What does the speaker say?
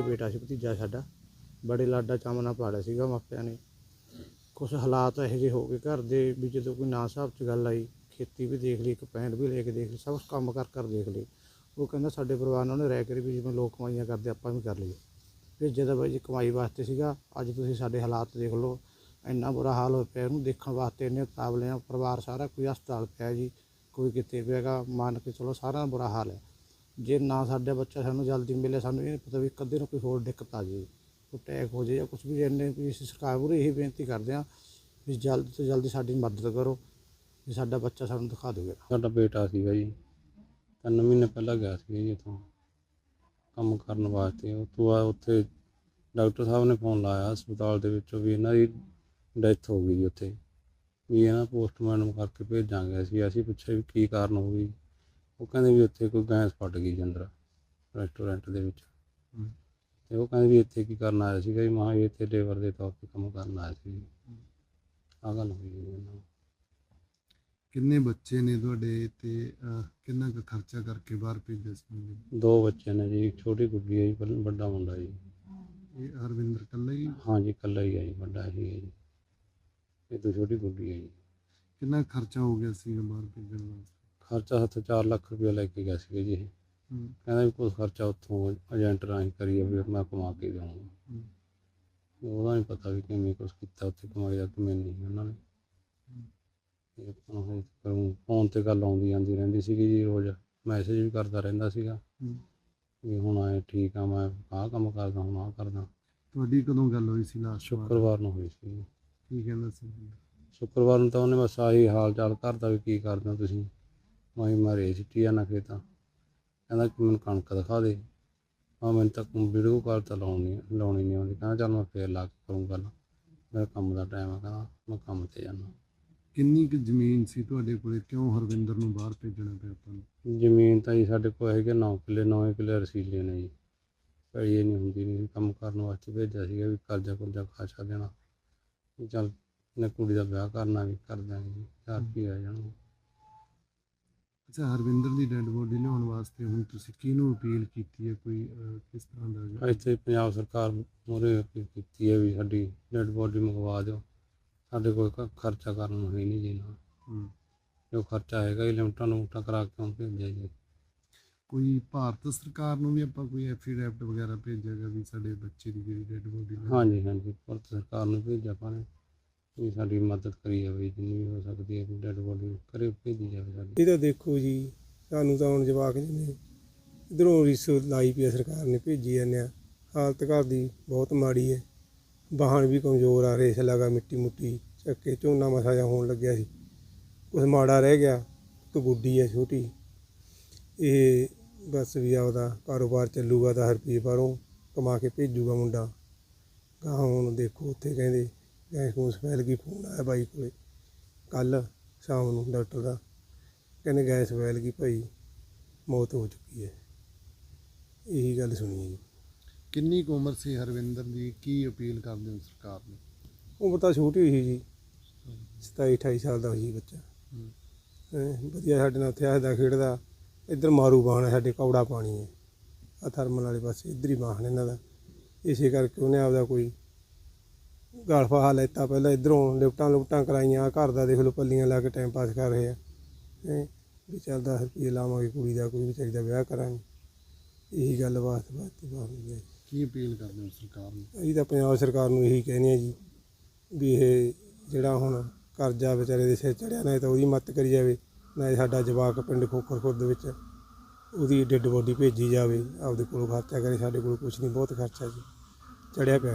ਘਰੇ ਬੇਟਾ ਸੀ, ਭਤੀਜਾ ਸਾਡਾ। ਬੜੇ ਲਾਡਾ ਚਾਮਨਾ ਪਾੜਿਆ ਸੀਗਾ ਮਾਪਿਆਂ ਨੇ। ਕੁਝ ਹਾਲਾਤ ਇਹੋ ਜਿਹੇ ਹੋ ਗਏ ਘਰ ਦੇ ਵੀ ਜਦੋਂ ਕੋਈ ਨਾ ਹਿਸਾਬ 'ਚ ਗੱਲ ਆਈ, ਖੇਤੀ ਵੀ ਦੇਖ ਲਈ, ਇੱਕ ਪੈਂਟ ਵੀ ਲੈ ਕੇ ਦੇਖ ਲਈ, ਸਭ ਕੁਛ ਕੰਮ ਕਰ ਕਰ ਦੇਖ ਲਈ ਉਹ ਕਹਿੰਦਾ ਸਾਡੇ ਪਰਿਵਾਰ ਨਾਲ ਉਹਨੇ ਰਹਿ ਕੇ ਵੀ ਜਿਵੇਂ ਲੋਕ ਕਮਾਈਆਂ ਕਰਦੇ, ਆਪਾਂ ਵੀ ਕਰ ਲਈਏ। ਭੇਜਿਆ ਜਦੋਂ ਬਾਈ ਜੀ ਕਮਾਈ ਵਾਸਤੇ ਸੀਗਾ, ਅੱਜ ਤੁਸੀਂ ਸਾਡੇ ਹਾਲਾਤ ਦੇਖ ਲਓ, ਇੰਨਾ ਬੁਰਾ ਹਾਲ ਹੋ ਪਿਆ ਇਹਨੂੰ ਦੇਖਣ ਵਾਸਤੇ ਇੰਨੇ ਉਤਾਵਲੇ ਆ, ਪਰਿਵਾਰ ਸਾਰਾ ਕੋਈ ਹਸਪਤਾਲ ਪਿਆ ਜੀ, ਕੋਈ ਕਿਤੇ ਪਿਆਗਾ ਮੰਨ ਕੇ ਚਲੋ ਸਾਰਾ ਬੁਰਾ ਹਾਲ ਹੈ। ਜੇ ਨਾ ਸਾਡਾ ਬੱਚਾ ਸਾਨੂੰ ਜਲਦੀ ਮਿਲੇ, ਸਾਨੂੰ ਇਹ ਨਹੀਂ ਪਤਾ ਵੀ ਕਦੇ ਨੂੰ ਕੋਈ ਹੋਰ ਦਿੱਕਤ ਆ ਜਾਏ ਕੋਈ ਅਟੈਕ ਹੋ ਜਾਏ ਜਾਂ ਕੁਝ ਵੀ, ਇੰਨੇ ਵੀ ਅਸੀਂ ਸਰਕਾਰ ਮੂਹਰੇ ਇਹੀ ਬੇਨਤੀ ਕਰਦੇ ਹਾਂ ਵੀ ਜਲਦ ਤੋਂ ਜਲਦੀ ਸਾਡੀ ਮਦਦ ਕਰੋ, ਵੀ ਸਾਡਾ ਬੱਚਾ ਸਾਨੂੰ ਦਿਖਾ ਦਿਓ ਸਾਡਾ ਬੇਟਾ ਸੀਗਾ ਜੀ, ਤਿੰਨ ਮਹੀਨੇ ਪਹਿਲਾਂ ਗਿਆ ਸੀ ਜੀ ਇੱਥੋਂ, ਕੰਮ ਕਰਨ ਵਾਸਤੇ। ਉਸ ਤੋਂ ਬਾਅਦ ਉੱਥੇ ਡਾਕਟਰ ਸਾਹਿਬ ਨੇ ਫੋਨ ਲਾਇਆ ਹਸਪਤਾਲ ਦੇ ਵਿੱਚੋਂ ਵੀ ਇਹਨਾਂ ਦੀ ਡੈਥ ਹੋ ਗਈ ਜੀ ਉੱਥੇ, ਵੀ ਇਹਨਾਂ ਪੋਸਟਮਾਰਟਮ ਕਰਕੇ ਭੇਜਾਂਗੇ ਅਸੀਂ ਅਸੀਂ ਪੁੱਛਿਆ ਵੀ ਕੀ ਕਾਰਨ ਹੋ ਗਈ। ਉਹ ਕਹਿੰਦੇ ਵੀ ਉੱਥੇ ਕੋਈ ਗੈਸ ਫਟ ਗਈ ਜੀ ਅੰਦਰ ਰੈਸਟੋਰੈਂਟ ਦੇ ਵਿੱਚ। ਤੇ ਉਹ ਕਹਿੰਦੇ ਵੀ ਇੱਥੇ ਕੀ ਕਰਨ ਆਇਆ ਸੀਗਾ ਜੀ? ਮਹਾਂ ਵੀ ਇੱਥੇ ਲੇਬਰ ਦੇ ਤੌਰ ਤੇ ਕੰਮ ਕਰਨ ਆਇਆ ਸੀ ਆਹ ਗੱਲ ਹੋਈ ਜੀ ਨਾਲ। ਕਿੰਨੇ ਬੱਚੇ ਨੇ ਤੁਹਾਡੇ ਤੇ ਅਹ, ਕਿੰਨਾ ਕੁ ਖਰਚਾ ਕਰਕੇ ਬਾਹਰ ਭੇਜਿਆ ਸੀ ਦੋ ਬੱਚੇ ਨੇ ਜੀ ਇੱਕ ਛੋਟੀ ਗੁੱਡੀ ਹੈ ਜੀ ਵੱਡਾ ਮੁੰਡਾ ਜੀ। ਇਹ ਹਰਵਿੰਦਰ ਕੱਲਾ ਹੀ ਹਾਂਜੀ ਇਕੱਲਾ ਹੀ ਹੈ ਜੀ ਵੱਡਾ ਹੀ ਹੈ ਜੀ। ਇਹ ਤੋਂ ਛੋਟੀ ਗੁੱਡੀ ਹੈ ਜੀ। ਕਿੰਨਾ ਖਰਚਾ ਹੋ ਗਿਆ ਸੀਗਾ ਬਾਹਰ ਭੇਜਣ ਵਾਸਤੇ? ਖਰਚਾ ਹੱਥ 4 ਲੱਖ ਰੁਪਏ ਲੈ ਕੇ ਗਿਆ ਸੀਗਾ ਜੀ ਇਹ। ਕਹਿੰਦਾ ਵੀ ਕੁਛ ਖਰਚਾ ਉੱਥੋਂ ਏਜੰਟ ਰਾਹੀਂ ਕਰੀਏ ਵੀ ਮੈਂ ਕਮਾ ਕੇ ਦੇਵਾਂਗਾ। ਉਹਦਾ ਨਹੀਂ ਪਤਾ ਵੀ ਕਿਵੇਂ ਕੁਛ ਕੀਤਾ ਉੱਥੇ ਕਮਾਈ ਦਾ ਕਿਵੇਂ ਨਹੀਂ ਉਹਨਾਂ ਨੇ। ਆਪਾਂ ਫੋਨ ਤੇ ਗੱਲ ਆਉਂਦੀ ਜਾਂਦੀ ਰਹਿੰਦੀ ਸੀਗੀ ਜੀ ਰੋਜ਼। ਮੈਸੇਜ ਵੀ ਕਰਦਾ ਰਹਿੰਦਾ ਸੀਗਾ। ਵੀ ਹੁਣ ਆਏ ਠੀਕ ਆ ਮੈਂ ਆਹ ਕੰਮ ਕਰਦਾ ਹੁਣ ਆਹ ਕਰਦਾ। ਤੁਹਾਡੀ ਕਦੋਂ ਗੱਲ ਹੋਈ ਸੀ ਲਾਸਟ ਸ਼ੁੱਕਰਵਾਰ ਨੂੰ ਹੋਈ ਸੀ। ਕੀ ਕਹਿੰਦਾ ਸੀ? ਸ਼ੁੱਕਰਵਾਰ ਨੂੰ ਤਾਂ ਉਹਨੇ ਬਸ ਆਹੀ ਹਾਲ ਚਾਲ ਕਰਦਾ ਵੀ ਕੀ ਕਰਦੇ ਹੋ ਤੁਸੀਂ? ਮੈਂ ਮਾਰੇ ਸਿੱਟੀ ਜਾਣਾ ਖੇਤਾਂ। ਕਹਿੰਦਾ ਕਿ ਮੈਨੂੰ ਕਣਕ ਦਿਖਾ ਦੇ। ਆ ਮੈਨੂੰ ਤਾਂ ਵੀਡੀਓ ਕਾਲ ਤਾਂ ਲਾਉਣੀ ਲਾਉਣੀ ਨਹੀਂ ਆਉਂਦੀ। ਕਹਿੰਦਾ ਚੱਲ ਮੈਂ ਫੇਰ ਲਾ ਕੇ ਕਰੂੰ ਗੱਲ। ਮੇਰਾ ਕੰਮ ਦਾ ਟਾਈਮ ਆ ਕਹਿੰਦਾ ਮੈਂ ਕੰਮ ਤੇ ਜਾਣਾ ਕਿੰਨੀ ਕੁ ਜ਼ਮੀਨ ਸੀ ਤੁਹਾਡੇ ਕੋਲੇ? ਕਿਉਂ ਹਰਵਿੰਦਰ ਨੂੰ ਬਾਹਰ ਭੇਜਣਾ ਪਿਆ ਆਪਾਂ ਨੂੰ? ਜ਼ਮੀਨ ਤਾਂ ਜੀ ਸਾਡੇ ਕੋਲ ਹੈਗੇ 9 ਕਿੱਲੇ 9 ਕਿੱਲੇ ਰਸੀਲੇ ਨੇ ਜੀ। ਪੈੜੀ ਇਹ ਨਹੀਂ ਹੁੰਦੀ ਨਹੀਂ ਕੰਮ ਕਰਨ ਵਾਸਤੇ ਭੇਜਿਆ ਸੀਗਾ ਵੀ ਕਰਜ਼ਾ ਕੁਰਜ਼ਾ ਖਾਸਾ ਦੇਣਾ। ਚੱਲ ਨੇ ਕੁੜੀ ਦਾ ਵਿਆਹ ਕਰਨਾ ਵੀ ਕਰ ਦਿਆਂਗੇ ਜੀ। ਰੁਪਈਆ ਆ ਜਾਣਾ। ਅੱਛਾ ਹਰਵਿੰਦਰ ਦੀ ਡੈੱਡ ਬੋਡੀ ਲਿਆਉਣ ਵਾਸਤੇ ਹੁਣ ਤੁਸੀਂ ਕਿਹਨੂੰ ਅਪੀਲ ਕੀਤੀ ਹੈ? ਕੋਈ ਅਹ, ਕਿਸ ਤਰ੍ਹਾਂ ਦਾ? ਇੱਥੇ ਪੰਜਾਬ ਸਰਕਾਰ ਮੂਹਰੇ ਅਪੀਲ ਕੀਤੀ ਹੈ ਵੀ ਸਾਡੀ ਡੈਡ ਬੋਡੀ ਮੰਗਵਾ ਦਿਓ। ਸਾਡੇ ਕੋਲ ਖ- ਖਰਚਾ ਕਰਨ ਨੂੰ ਹੈ ਨਹੀਂ ਜੀ ਨਾ। ਜੋ ਖਰਚਾ ਹੈਗਾ ਹੀ ਲਿਮਟਾਂ ਲੁਮਟਾਂ ਕਰਾ ਕੇ ਉਹਨੂੰ ਭੇਜਿਆ ਜੀ? ਕੋਈ ਭਾਰਤ ਸਰਕਾਰ ਨੂੰ ਵੀ ਆਪਾਂ ਕੋਈ ਐਫੀਡੈਵਿਟ ਵਗੈਰਾ ਭੇਜਿਆਗਾ ਵੀ ਸਾਡੇ ਬੱਚੇ ਦੀ ਜਿਹੜੀ ਡੈੱਡ ਬੋਡੀ ਹਾਂਜੀ ਹਾਂਜੀ ਭਾਰਤ ਸਰਕਾਰ ਨੂੰ ਭੇਜਿਆ ਆਪਾਂ ਨੇ। ਵੀ ਸਾਡੀ ਮਦਦ ਕਰੀ ਜਾਵੇ, ਜਿੰਨੀ ਵੀ ਹੋ ਸਕਦੀ ਹੈ, ਡੈਡ ਬੋਡੀ ਕਰੇ ਭੇਜੀ ਜਾਵੇ ਸਾਡੀ। ਇਹ ਤਾਂ ਦੇਖੋ ਜੀ, ਸਾਨੂੰ ਤਾਂ ਹੁਣ ਜਵਾਕ ਜੀ ਨੇ ਇਧਰੋਂ ਰਿਸ ਲਾਈ ਪਈ ਆ ਸਰਕਾਰ ਨੇ ਭੇਜੀ ਜਾਂਦੇ ਆ। ਹਾਲਤ ਘਰ ਦੀ ਬਹੁਤ ਮਾੜੀ ਹੈ। ਵਾਹਣ ਵੀ ਕਮਜ਼ੋਰ ਆ, ਰੇਸ ਲਗਾ ਮਿੱਟੀ ਮੁੱਟੀ ਚੱਕੇ ਝੋਨਾ ਮਸਾ ਜਿਹਾ ਹੋਣ ਲੱਗਿਆ ਸੀ। ਕੁਛ ਮਾੜਾ ਰਹਿ ਗਿਆ, ਇੱਕ ਗੁੱਡੀ ਹੈ ਛੋਟੀ। ਇਹ ਬਸ ਵੀ ਆਪਦਾ ਕਾਰੋਬਾਰ ਚੱਲੂਗਾ ਤਾਂ ਹਰ ਰੁਪਏ ਬਾਹਰੋਂ ਕਮਾ ਕੇ ਭੇਜੂਗਾ ਮੁੰਡਾ। ਗਾਹਾਂ ਹੁਣ ਦੇਖੋ ਉੱਥੇ ਕਹਿੰਦੇ ਗੈਸ ਗੂਸ ਫੈਲ ਗਈ ਫੋਨ ਆਇਆ ਬਾਈ ਕੋਲੇ? ਕੱਲ ਸ਼ਾਮ ਨੂੰ ਡਾਕਟਰ ਦਾ। ਕਹਿੰਦੇ ਗੈਸ ਫੈਲ ਗਈ ਭਾਈ ਮੌਤ ਹੋ ਚੁੱਕੀ ਹੈ। ਇਹੀ ਗੱਲ ਸੁਣੀ ਹੈ ਜੀ। ਕਿੰਨੀ ਕੁ ਉਮਰ ਸੀ ਹਰਵਿੰਦਰ ਦੀ? ਕੀ ਅਪੀਲ ਕਰਦੇ ਹੋ ਸਰਕਾਰ ਨੂੰ? ਉਮਰ ਤਾਂ ਛੋਟੀ ਹੋਈ ਸੀ ਜੀ। 27 28 ਸਾਲ ਦਾ ਸੀ ਬੱਚਾ। ਹੂੰ। ਵਧੀਆ ਸਾਡੇ ਨਾਲ ਉੱਥੇ ਹੱਸਦਾ ਖੇਡਦਾ। ਇੱਧਰ ਮਾਰੂ ਬਾਹਣ ਹੈ ਸਾਡੇ ਕੌੜਾ ਪਾਣੀ ਹੈ। ਆ ਥਰਮਲ ਵਾਲੇ ਪਾਸੇ ਇੱਧਰ ਹੀ ਬਾਹਣ ਇਹਨਾਂ ਦਾ। ਇਸੇ ਕਰਕੇ ਉਹਨੇ ਆਪਦਾ ਕੋਈ ਗਲਫਾ ਲੈਤਾ ਪਹਿਲਾਂ ਇੱਧਰੋਂ ਲਿਫਟਾਂ ਲੁਫਟਾਂ ਕਰਾਈਆਂ ਘਰ ਦਾ ਦੇਖ ਲਓ ਪੱਲੀਆਂ ਲਾ ਕੇ ਟਾਈਮ ਪਾਸ ਕਰ ਰਹੇ ਆ। ਹੈਂ, ਵੀ ਚੱਲ 10 ਰੁਪਏ ਲਾਵਾਂਗੇ ਕੁੜੀ ਦਾ ਕੋਈ ਵਿਚਾਰੀ ਦਾ ਵਿਆਹ ਕਰਾਂਗੇ। ਇਹੀ ਗੱਲ ਬਾਤ ਬਾਤ ਬਾਤ ਹੈ। ਕੀ ਅਪੀਲ ਕਰਦੇ ਹੋ ਸਰਕਾਰ ਨੂੰ? ਅਸੀਂ ਤਾਂ ਪੰਜਾਬ ਸਰਕਾਰ ਨੂੰ ਇਹੀ ਕਹਿੰਦੇ ਆ ਜੀ ਵੀ ਇਹ ਜਿਹੜਾ ਹੁਣ ਕਰਜ਼ਾ ਵਿਚਾਰੇ ਦੇ ਸਿਰ ਚੜਿਆ ਨਾ ਤਾਂ ਉਹਦੀ ਮਦਦ ਕਰੀ ਜਾਵੇ ਨਾ ਸਾਡਾ ਜਵਾਕ ਪਿੰਡ ਖੋਖਰ ਖੁਰਦ ਵਿੱਚ ਉਹਦੀ ਡੈੱਡ ਬੋਡੀ ਭੇਜੀ ਜਾਵੇ ਆਪਦੇ ਕੋਲੋਂ ਖਰਚਾ ਕਰੇ ਸਾਡੇ ਕੋਲ ਕੁਝ ਨਹੀਂ ਬਹੁਤ ਖਰਚਾ ਜੀ ਚੜਿਆ ਪਿਆ।